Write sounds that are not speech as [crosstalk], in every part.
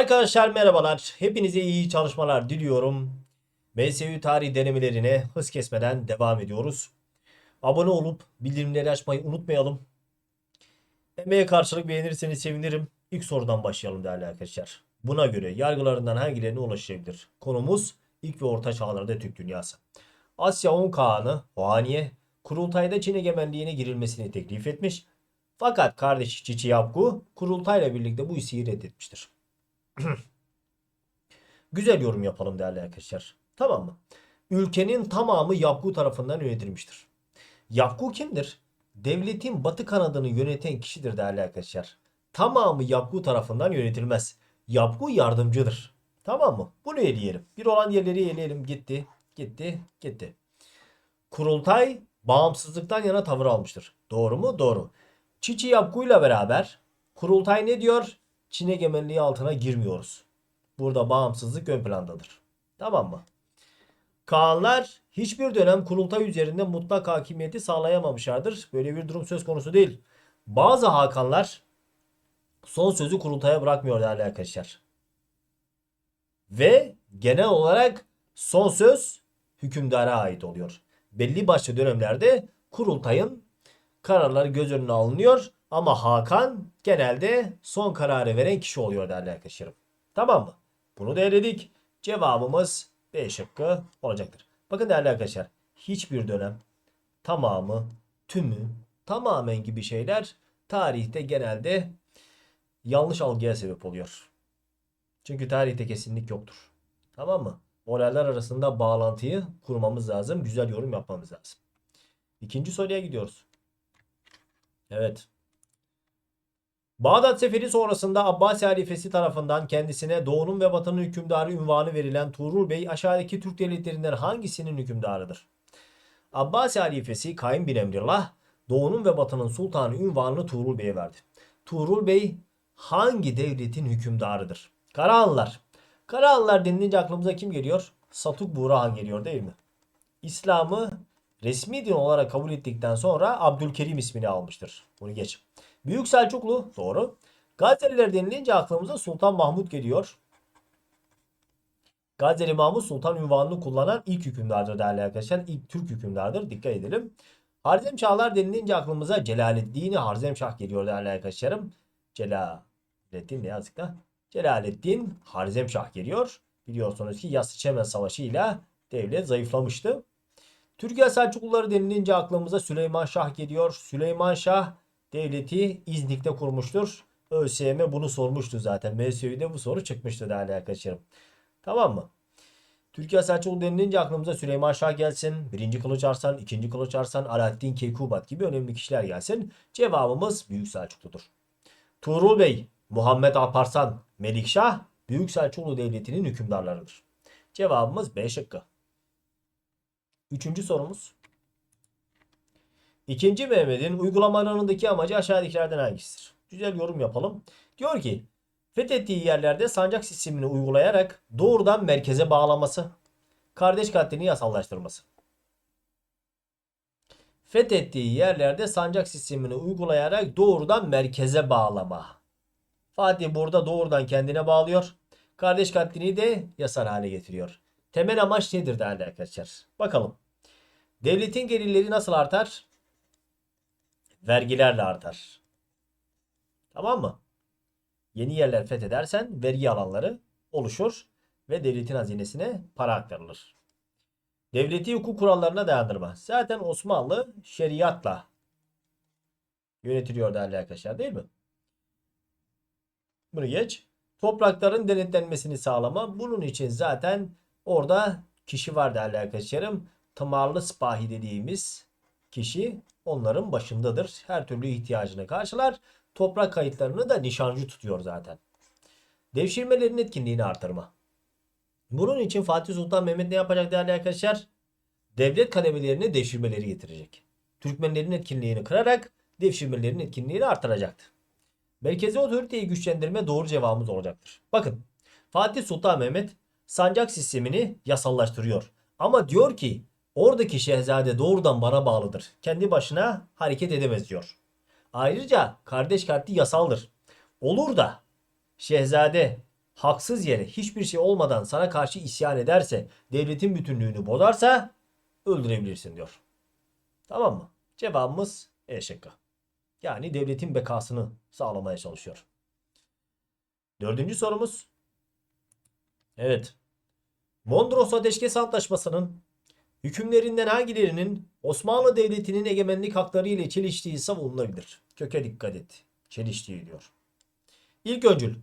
Arkadaşlar merhabalar. Hepinize iyi çalışmalar diliyorum. MSU tarih denemelerine hız kesmeden devam ediyoruz. Abone olup bildirimleri açmayı unutmayalım. Emeğe karşılık beğenirseniz sevinirim. İlk sorudan başlayalım değerli arkadaşlar. Buna göre yargılarından hangilerine ulaşabilir? Konumuz ilk ve orta çağlarda Türk dünyası. Asya 10 Kağan'ı Huaniye kurultayda Çin egemenliğine girilmesini teklif etmiş. Fakat kardeşi Çiçi Yapgu kurultayla birlikte bu isteği reddetmiştir. [clears throat] Güzel yorum yapalım değerli arkadaşlar. Tamam mı? Ülkenin tamamı Yapgu tarafından yönetilmiştir. Yapgu kimdir? Devletin batı kanadını yöneten kişidir değerli arkadaşlar. Tamamı Yapgu tarafından yönetilmez. Yapgu yardımcıdır. Tamam mı? Bunu eleyelim. Bir olan yerleri eleyelim. Gitti, gitti, gitti. Kurultay bağımsızlıktan yana tavır almıştır. Doğru mu? Doğru. Çiçi Yapgu'yla beraber kurultay ne diyor? Çin egemenliği altına girmiyoruz. Burada bağımsızlık ön plandadır. Tamam mı? Kağanlar hiçbir dönem kurultay üzerinde mutlak hakimiyeti sağlayamamışlardır. Böyle bir durum söz konusu değil. Bazı hakanlar son sözü kurultaya bırakmıyor değerli arkadaşlar. Ve genel olarak son söz hükümdara ait oluyor. Belli başlı dönemlerde kurultayın kararları göz önüne alınıyor ama Hakan genelde son kararı veren kişi oluyor değerli arkadaşlarım. Tamam mı? Bunu da eledik. Cevabımız B şıkkı olacaktır. Bakın değerli arkadaşlar hiçbir dönem tamamı, tümü, tamamen gibi şeyler tarihte genelde yanlış algıya sebep oluyor. Çünkü tarihte kesinlik yoktur. Tamam mı? Olaylar arasında bağlantıyı kurmamız lazım. Güzel yorum yapmamız lazım. İkinci soruya gidiyoruz. Evet. Bağdat Seferi sonrasında Abbasi halifesi tarafından kendisine Doğu'nun ve Batı'nın hükümdarı ünvanı verilen Tuğrul Bey aşağıdaki Türk devletlerinden hangisinin hükümdarıdır? Abbasi halifesi Kaim bin Emrillah Doğu'nun ve Batı'nın sultanı ünvanını Tuğrul Bey'e verdi. Tuğrul Bey hangi devletin hükümdarıdır? Karahanlılar. Karahanlılar denilince aklımıza kim geliyor? Satuk Buğrahan geliyor değil mi? İslam'ı resmi din olarak kabul ettikten sonra Abdülkerim ismini almıştır. Bunu geç. Büyük Selçuklu doğru. Gazeliler denilince aklımıza Sultan Mahmut geliyor. Gazeli Mahmut Sultan ünvanını kullanan ilk hükümdardır değerli arkadaşlar. İlk Türk hükümdardır. Dikkat edelim. Harzem Şahlar denilince aklımıza Celaleddin Harzemşah geliyor değerli arkadaşlarım. Celaleddin ne yazık da. Celaleddin Harzemşah geliyor. Biliyorsunuz ki Yassı Çemen Savaşı ile devlet zayıflamıştı. Türkiye Selçukluları denilince aklımıza Süleyman Şah geliyor. Süleyman Şah devleti İznik'te kurmuştur. ÖSYM bunu sormuştu zaten. MSÜ'de bu soru çıkmıştı değerli arkadaşlarım. Tamam mı? Türkiye Selçuklu denilince aklımıza Süleyman Şah gelsin. Birinci Kılıç Arslan, ikinci Kılıç Arslan, Alaaddin Keykubat gibi önemli kişiler gelsin. Cevabımız Büyük Selçukludur. Tuğrul Bey, Muhammed Alparslan, Melikşah Büyük Selçuklu Devleti'nin hükümdarlarıdır. Cevabımız B şıkkı. Üçüncü sorumuz. İkinci Mehmet'in uygulamalarındaki amacı aşağıdakilerden hangisidir? Güzel yorum yapalım. Diyor ki fethettiği yerlerde sancak sistemini uygulayarak doğrudan merkeze bağlaması, kardeş katlini yasallaştırması. Fethettiği yerlerde sancak sistemini uygulayarak doğrudan merkeze bağlama. Fatih burada doğrudan kendine bağlıyor. Kardeş katlini de yasal hale getiriyor. Temel amaç nedir değerli arkadaşlar? Bakalım. Devletin gelirleri nasıl artar? Vergilerle artar. Tamam mı? Yeni yerler fethedersen vergi alanları oluşur ve devletin hazinesine para aktarılır. Devleti hukuk kurallarına dayandırma. Zaten Osmanlı şeriatla yönetiliyor değerli arkadaşlar değil mi? Bunu geç. Toprakların denetlenmesini sağlama. Bunun için zaten orada kişi var değerli arkadaşlarım. Tımarlı sipahi dediğimiz kişi onların başındadır. Her türlü ihtiyacını karşılar. Toprak kayıtlarını da nişancı tutuyor zaten. Devşirmelerin etkinliğini artırma. Bunun için Fatih Sultan Mehmet ne yapacak değerli arkadaşlar? Devlet kademelerini devşirmeleri getirecek. Türkmenlerin etkinliğini kırarak devşirmelerin etkinliğini artıracaktı. Merkezi otoriteyi güçlendirme doğru cevabımız olacaktır. Bakın Fatih Sultan Mehmet sancak sistemini yasallaştırıyor. Ama diyor ki oradaki şehzade doğrudan bana bağlıdır. Kendi başına hareket edemez diyor. Ayrıca kardeş katli yasaldır. Olur da şehzade haksız yere hiçbir şey olmadan sana karşı isyan ederse, devletin bütünlüğünü bozarsa öldürebilirsin diyor. Tamam mı? Cevabımız E şıkkı. Yani devletin bekasını sağlamaya çalışıyor. Dördüncü sorumuz. Evet. Mondros Ateşkes Antlaşması'nın hükümlerinden hangilerinin Osmanlı Devleti'nin egemenlik hakları ile çeliştiği savunulabilir. Köke dikkat et. Çeliştiği diyor. İlk öncül.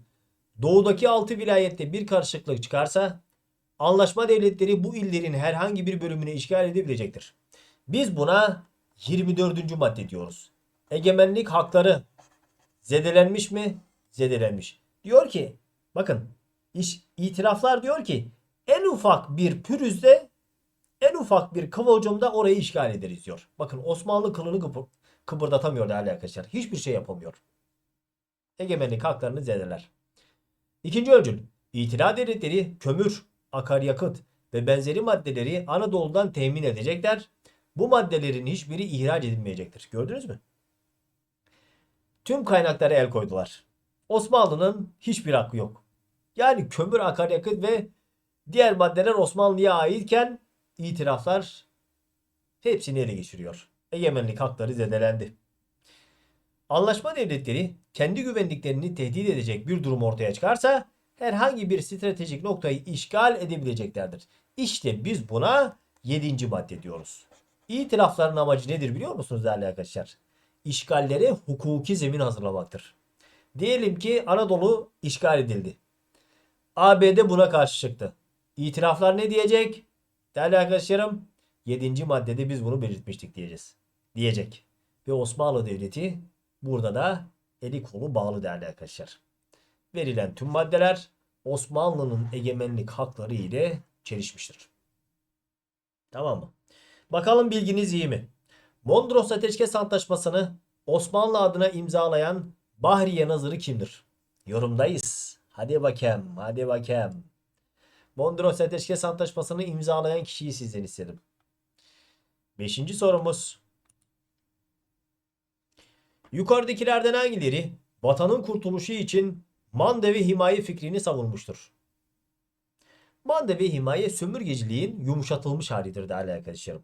Doğudaki 6 vilayette bir karışıklık çıkarsa anlaşma devletleri bu illerin herhangi bir bölümünü işgal edebilecektir. Biz buna 24. madde diyoruz. Egemenlik hakları zedelenmiş mi? Zedelenmiş. Diyor ki bakın iş, itiraflar diyor ki en ufak bir pürüzde ufak bir kıvılcımda orayı işgal ederiz diyor. Bakın Osmanlı kılını kıpır, kıpırdatamıyor değerli arkadaşlar. Hiçbir şey yapamıyor. Egemenlik haklarını zedeler. İkinci öncül. İtilaf devletleri kömür, akaryakıt ve benzeri maddeleri Anadolu'dan temin edecekler. Bu maddelerin hiçbiri ihraç edilmeyecektir. Gördünüz mü? Tüm kaynaklara el koydular. Osmanlı'nın hiçbir hakkı yok. Yani kömür, akaryakıt ve diğer maddeler Osmanlı'ya aitken itiraflar hepsini ele geçiriyor. Egemenlik hakları zedelendi. Anlaşma devletleri kendi güvenliklerini tehdit edecek bir durum ortaya çıkarsa herhangi bir stratejik noktayı işgal edebileceklerdir. İşte biz buna 7. madde diyoruz. İtirafların amacı nedir biliyor musunuz değerli arkadaşlar? İşgallere hukuki zemin hazırlamaktır. Diyelim ki Anadolu işgal edildi. ABD buna karşı çıktı. İtiraflar ne diyecek? Değerli arkadaşlarım 7. maddede biz bunu belirtmiştik diyeceğiz. Diyecek. Ve Osmanlı Devleti burada da eli kolu bağlı değerli arkadaşlar. Verilen tüm maddeler Osmanlı'nın egemenlik hakları ile çelişmiştir. Tamam mı? Bakalım bilginiz iyi mi? Mondros Ateşkes Antlaşması'nı Osmanlı adına imzalayan Bahriye Nazırı kimdir? Yorumdayız. Hadi bakayım, hadi bakayım. Mondros Ateşkes Antlaşması'nı imzalayan kişiyi sizden istedim. Beşinci sorumuz. Yukarıdakilerden hangileri vatanın kurtuluşu için mande ve himaye fikrini savunmuştur? Mande ve himaye sömürgeciliğin yumuşatılmış halidir değerli arkadaşlarım.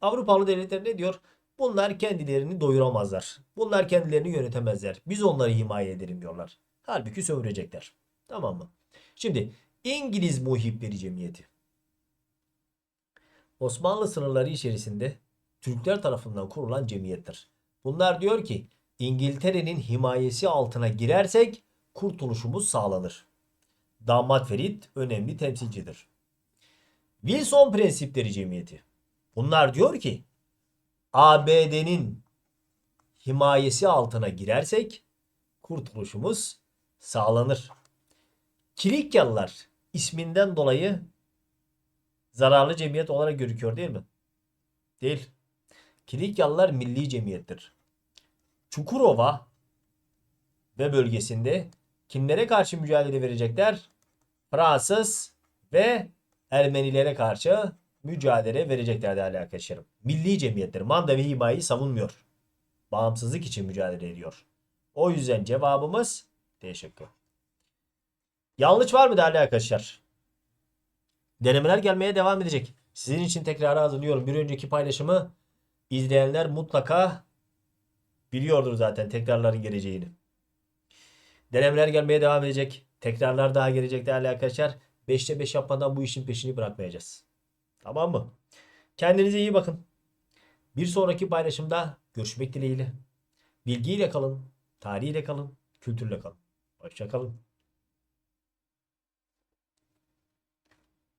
Avrupalı devletler ne diyor? Bunlar kendilerini doyuramazlar. Bunlar kendilerini yönetemezler. Biz onları himaye edelim diyorlar. Halbuki sömürecekler. Tamam mı? Şimdi İngiliz Muhipleri Cemiyeti. Osmanlı sınırları içerisinde Türkler tarafından kurulan cemiyettir. Bunlar diyor ki İngiltere'nin himayesi altına girersek kurtuluşumuz sağlanır. Damat Ferit önemli temsilcidir. Wilson Prensipleri Cemiyeti. Bunlar diyor ki ABD'nin himayesi altına girersek kurtuluşumuz sağlanır. Kilikyalılar isminden dolayı zararlı cemiyet olarak gözüküyor değil mi? Değil. Kilikyalılar milli cemiyettir. Çukurova ve bölgesinde kimlere karşı mücadele verecekler? Fransız ve Ermenilere karşı mücadele verecekler değerli arkadaşlarım. Milli cemiyetler manda ve savunmuyor. Bağımsızlık için mücadele ediyor. O yüzden cevabımız D şıkkı. Yanlış var mı değerli arkadaşlar? Denemeler gelmeye devam edecek. Sizin için tekrar hazırlıyorum. Bir önceki paylaşımı izleyenler mutlaka biliyordur zaten tekrarların geleceğini. Denemeler gelmeye devam edecek. Tekrarlar daha gelecek değerli arkadaşlar. 5'te 5 yapmadan bu işin peşini bırakmayacağız. Tamam mı? Kendinize iyi bakın. Bir sonraki paylaşımda görüşmek dileğiyle. Bilgiyle kalın, tarihiyle kalın, kültürle kalın. Hoşçakalın.